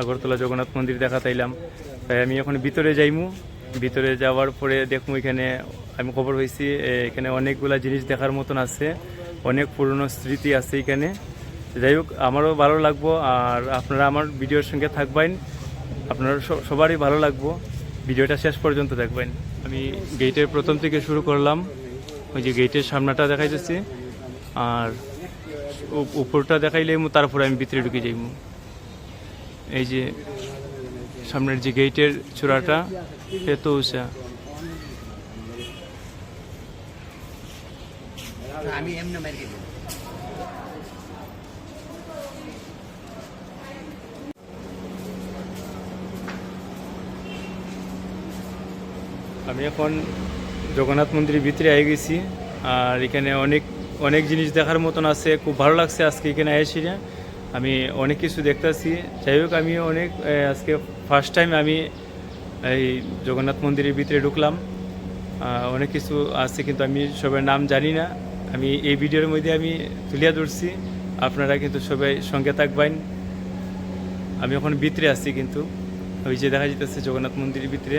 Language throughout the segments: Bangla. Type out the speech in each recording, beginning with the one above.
আগরতলা জগন্নাথ মন্দির দেখা তাইলাম তাই আমি এখন ভিতরে যাইমু। ভিতরে যাওয়ার পরে দেখমু এখানে আমি খবর হয়েছি এখানে অনেকগুলা জিনিস দেখার মতন আছে। অনেক পুরনো স্মৃতি আছে এখানে। যাই হোক, আমারও ভালো লাগবো আর আপনারা আমার ভিডিওর সঙ্গে থাকবেন। আপনারা সবারই ভালো লাগবো। ভিডিওটা শেষ পর্যন্ত দেখবেন। আমি গেটের প্রথম থেকে শুরু করলাম। ওই যে গেটের সামনাটা দেখাই যাচ্ছি আর উপরটা দেখাইলে তারপরে আমি ভিতরে ঢুকে যাইব এই যে সামনের যে গেটের চূড়াটা এত উঁচা। আমি এমনি আমি এখন জগন্নাথ মন্দিরের ভিতরে আই গেছি আর এখানে অনেক অনেক জিনিস দেখার মতন আছে খুব ভালো লাগছে আজকে এখানে এসে আমি অনেক কিছু দেখতেছি। যাই হোক, আমি অনেক আজকে ফার্স্ট টাইম আমি এই জগন্নাথ মন্দিরের ভিতরে ঢুকলাম। অনেক কিছু আছে, কিন্তু আমি সবার নাম জানি না। আমি এই ভিডিওর মধ্যে আমি তুলিয়া ধরছি। আপনারা কিন্তু সবাই সঙ্গে থাকবেন। আমি এখন ভিতরে আছি কিন্তু। ওই যে দেখা যেতেছে জগন্নাথ মন্দিরের ভিতরে।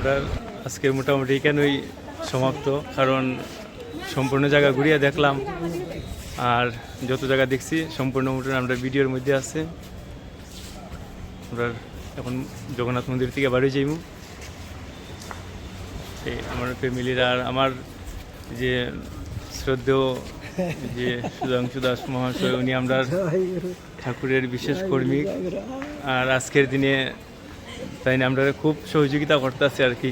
আমরা আজকে মোটামুটি এখানেই সমাপ্ত কারণ সম্পূর্ণ জায়গা ঘুরিয়ে দেখলাম। আর যত জায়গা দেখছি সম্পূর্ণ মোটামুটি আমরা ভিডিওর মধ্যে আছে। আমরা এখন জগন্নাথ মন্দির থেকে বাড়ি এই আমার ফ্যামিলির আর আমার যে শ্রদ্ধেয় যে সুধাংশু দাস মহাশয় উনি আমরা ঠাকুরের বিশেষ কর্মী। আর আজকের দিনে তাই আমরা খুব সহযোগিতা করতেছি আর কি।